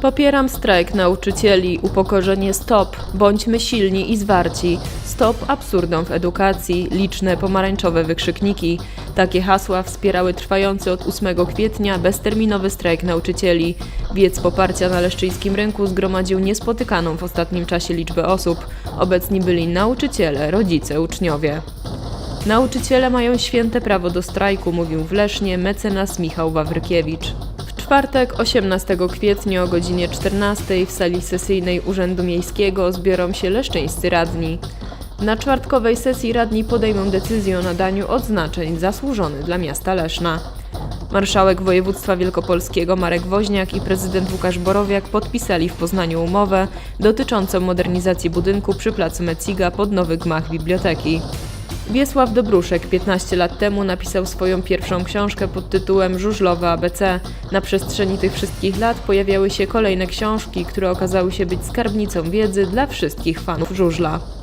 Popieram strajk nauczycieli, upokorzenie stop, bądźmy silni i zwarci, stop absurdom w edukacji, liczne pomarańczowe wykrzykniki. Takie hasła wspierały trwający od 8 kwietnia bezterminowy strajk nauczycieli. Wiec poparcia na leszczyńskim rynku zgromadził niespotykaną w ostatnim czasie liczbę osób. Obecni byli nauczyciele, rodzice, uczniowie. Nauczyciele mają święte prawo do strajku, mówił w Lesznie mecenas Michał Wawrykiewicz. Czwartek 18 kwietnia o godzinie 14 w sali sesyjnej Urzędu Miejskiego zbiorą się leszczyńscy radni. Na czwartkowej sesji radni podejmą decyzję o nadaniu odznaczeń zasłużony dla miasta Leszna. Marszałek województwa wielkopolskiego Marek Woźniak i prezydent Łukasz Borowiak podpisali w Poznaniu umowę dotyczącą modernizacji budynku przy placu Meciga pod nowy gmach biblioteki. Wiesław Dobruszek 15 lat temu napisał swoją pierwszą książkę pod tytułem Żużlowe ABC. Na przestrzeni tych wszystkich lat pojawiały się kolejne książki, które okazały się być skarbnicą wiedzy dla wszystkich fanów żużla.